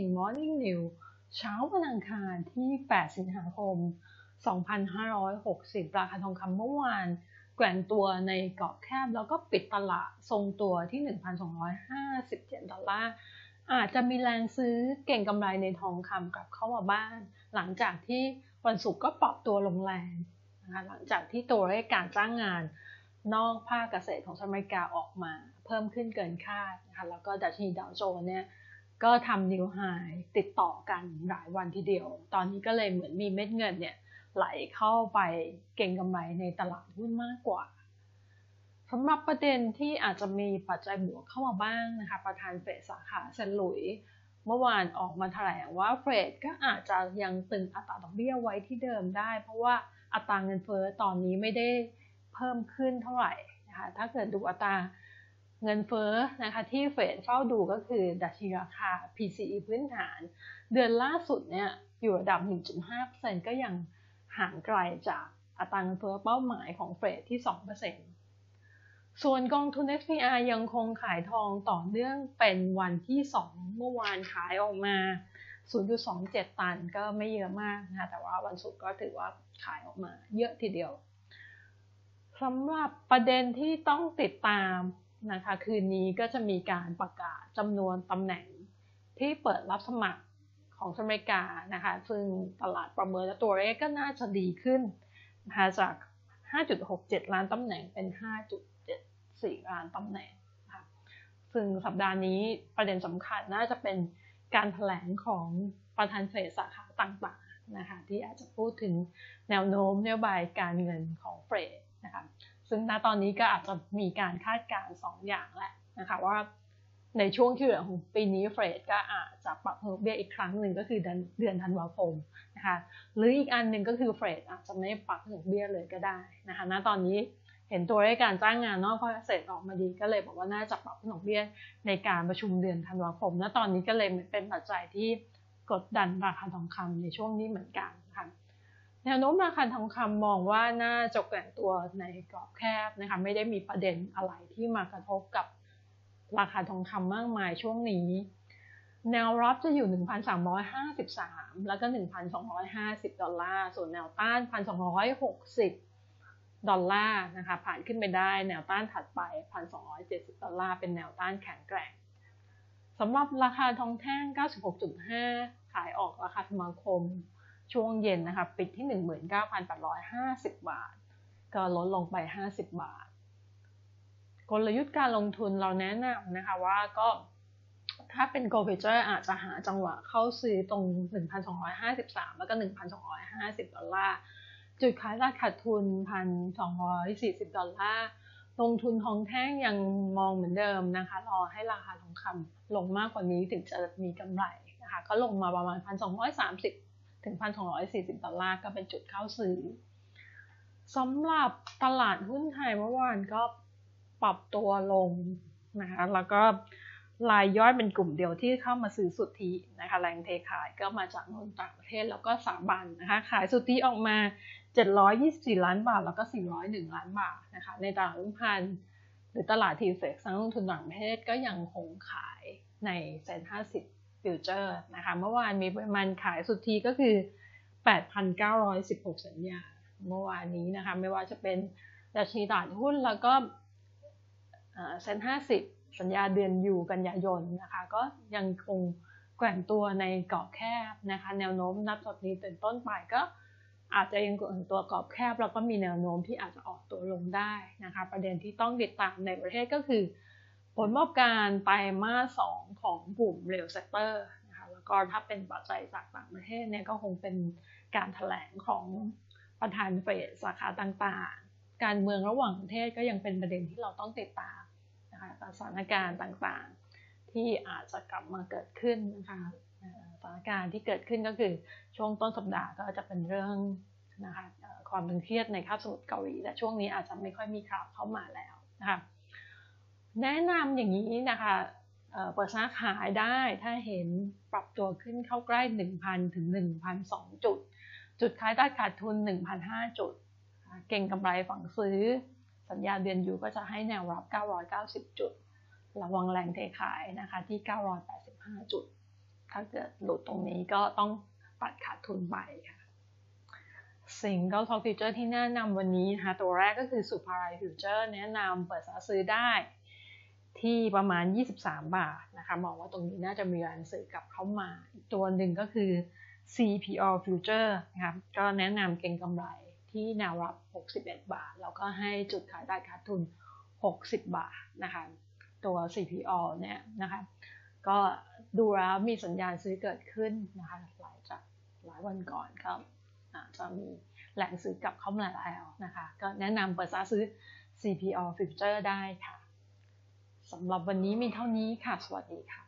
ง Morning New เช้าวันอังคารที่ 8 สิงหาคม 2560 ราคาทองคำเมื่อวาน แกว่งตัวในกรอบแคบแล้วก็ปิดตลาดทรงตัวที่ 1,257 ดอลลาร์ อาจจะมีแรงซื้อเก่งกำไรในทองคำกลับเข้ามาบ้าน หลังจากที่วันศุกร์ก็ปรับตัวลงแรงนะคะหลังจากที่ตัวเลขการจ้างงานนอกภาคเกษตรของสหรัฐอเมริกาออกมา เพิ่มขึ้นเกินคาดนะคะแล้วก็ดัชนีดาวโจนส์เนี่ย ก็ทำนิวไฮติดต่อกันหลายวันทีเดียว ตอนนี้ก็เลยเหมือนมีเม็ดเงินเนี่ยไหลเข้าไปเก่งกำไรในตลาดหุ้นมากกว่าสำหรับประเด็นที่อาจจะมีปัจจัยบวกเข้ามาบ้างนะคะ ประธานเฟดสาขาเซนหลุย เมื่อวานออกมาแถลงว่าเฟดก็อาจจะยังตึงอัตราดอกเบี้ยไว้ที่เดิมได้ เพราะว่าอัตราเงินเฟ้อตอนนี้ไม่ได้เพิ่มขึ้นเท่าไหร่นะคะถ้าเกิดดูอัตรา เงินเฟ้อนะคะที่เฟดเฝ้าดูก็คือดัชนีราคา PCE พื้นฐาน เดือนล่าสุดเนี่ยอยู่ระดับ 1.5%ก็ยังห่างไกลจากอัตราเงินเฟ้อเป้าหมายของเฟดที่ 2%ส่วนกองทุน SPR ยังคงขายทองต่อเนื่องเป็นวันที่ 2 เมื่อวานขายออกมา 0.27 ตันก็ไม่เยอะมากนะคะแต่ว่าวันศุกร์ก็ถือว่าขายออกมาเยอะทีเดียวสำหรับประเด็นที่ต้องติดตาม นะคะ คืนนี้ก็จะมีการประกาศจำนวนตำแหน่งที่เปิดรับสมัครของอเมริกานะคะ ซึ่งตลาดประเมินตัวเลขก็น่าจะดีขึ้นนะคะจาก 5.67 ล้านตำแหน่งเป็น 5.74 ล้านตำแหน่งค่ะซึ่งสัปดาห์นี้ประเด็นสำคัญน่าจะเป็นการแถลงของประธานเฟดสาขาต่างๆนะคะที่อาจจะพูดถึงแนวโน้มนโยบายการเงินของเฟด ซึ่งณตอนนี้ก็อาจจะมีการคาดการณ์2ออย่างแหละนะคะว่าในช่วงที่เหลือของปีนี้เฟดก็อาจจะปรับดอกเบี้ยอีกครั้งหนึ่งก็คือเดือนเดือนธันวาคมนะคะหรืออีกอันหนึ่งก็คือเฟดอาจจะไม่ปรับดอกเบี้ยเลยก็ได้นะคะณตอนนี้เห็นตัวเลขการจ้างงานนอกภาคเกษตรออกมาดีก็เลยบอกว่าน่าจะปรับดอกเบี้ยในการประชุมเดือนธันวาคมณตอนนี้ก็เลยเป็นปัจจัยที่กดดันราคาทองคำในช่วงนี้เหมือนกัน แนวโน้มราคาทองคำมองว่าน่าจะแกว่งตัวในกรอบแคบนะคะไม่ได้มีประเด็นอะไรที่มากระทบกับราคาทองคำมากมายช่วงนี้ แนวรับจะอยู่ 1,353 แล้วก็ 1,250 ดอลลาร์ ส่วนแนวต้าน 1,260 ดอลลาร์นะคะผ่านขึ้นไปได้แนวต้านถัดไป 1,270 ดอลลาร์ เป็นแนวต้านแข็งแกร่งสำหรับราคาทองแท่ง 96.5 ขายออกราคาสมาคม ช่วงเย็นนะคะปิดที่ 19,850 บาท ก็ลดลงไป 50 บาท กลยุทธ์การลงทุนเราแนะนำนะคะว่าก็ถ้าเป็น g o v e เ e r อาจจะหาจังหวะเข้าซื้อตรง 1,253 แล้วก็ 1,250 ดอลลาร์ จุดขายราขาดทุน 1,240 ดอลลาร์ ลงทุนทองแท่งยังมองเหมือนเดิมนะคะ รอให้ราคาทองคำลงมากกว่านี้ถึงจะมีกำไรนะคะ ก็ลงมาประมาณ 1,230 ถึง 1,240 ดอลลาร์ก็เป็นจุดเข้าซื้อสำหรับตลาดหุ้นไทยเมื่อวานก็ปรับตัวลงนะคะแล้วก็รายย่อยเป็นกลุ่มเดียวที่เข้ามาซื้อสุทธินะคะแรงเทขายก็มาจากนนต่างประเทศแล้วก็สาบันนะคะขายสุทธิออกมา 724 ล้านบาท แล้วก็ 401 ล้านบาทนะคะในตลาดหุ้นพันหรือตลาดทีเฟกซ์นักลงทุนต่างประเทศก็ยังคงขายในเซ็น50 ฟิวเจอร์นะคะเมื่อวานมีปริมาณขายสุทธิก็คือ 8,916 สัญญา เมื่อวานนี้นะคะไม่ว่าจะเป็นดัชนีตลาดหุ้นแล้วก็เซ็น50สัญญาเดือนอยู่กันยายนนะคะก็ยังคงแกว่งตัวในกรอบแคบนะคะแนวโน้มนับจากนี้เป็นต้นไปก็อาจจะยังแกว่งตัวกรอบแคบ แล้วก็มีแนวโน้มที่อาจจะออกตัวลงได้นะคะ ประเด็นที่ต้องติดตามในประเทศก็คือ ผลประกอบการไตรมาสสองของกลุ่มเรลเซกเตอร์นะคะแล้วก็ถ้าเป็นปัจจัยจากต่างประเทศเนี่ยก็คงเป็นการถแถลงของประธานเฟดสาขาต่างๆ การเมืองระหว่างประเทศก็ยังเป็นประเด็นที่เราต้องติดตามนะคะสถานการณ์ต่างๆ ที่อาจจะกลับมาเกิดขึ้นนะคะสถานการณ์ที่เกิดขึ้นก็คือช่วงต้นสัปดาห์ก็จะเป็นเรื่องนะคะความตึงเครียดในคาบสมุทรเกาหลีแต่ช่วงนี้อาจจะไม่ค่อยมีข่าวเข้ามาแล้วนะคะ แนะนำอย่างนี้นะคะเปิดซื้อขายได้ถ้าเห็นปรับตัวขึ้นเข้าใกล้ 1,000 ถึง 1,002 จุด จุดขายได้ขาดทุน 1,005 จุด เก่งกำไรฝั่งซื้อ สัญญาเดือนอยู่ก็จะให้แนวรับ 990 จุด ระวังแรงเทขายนะคะที่ 985 จุด ถ้าเกิดหลุดตรงนี้ก็ต้องตัดขาดทุนไปค่ะสิ่งเกิลทอกฟิวเจอร์ที่แนะนำวันนี้นะคะตัวแรกก็คือสุภาไรฟิวเจอร์แนะนำเปิดซื้อได้ ที่ประมาณ 23 บาทนะคะ มองว่าตรงนี้น่าจะมีแรซื้อกลับเข้ามา อีกตัวหนึ่งก็คือ CPO Future นะครับ ก็แนะนำเก็งกำไรที่แนวรับ 61 บาท แล้วก็ให้จุดขายได้ขาดทุน 60 บาทนะคะ ตัว CPO เนี่ยนะคะ ก็ดูแล้วมีสัญญาณซื้อเกิดขึ้นนะคะ หลังจากหลายวันก่อนก็จะมีแหล่งซื้อกลับเข้ามาแล้วนะคะ ก็แนะนำเปิดซื้อ CPO Future ได้ค่ะ สำหรับวันนี้มีเท่านี้ค่ะ สวัสดีค่ะ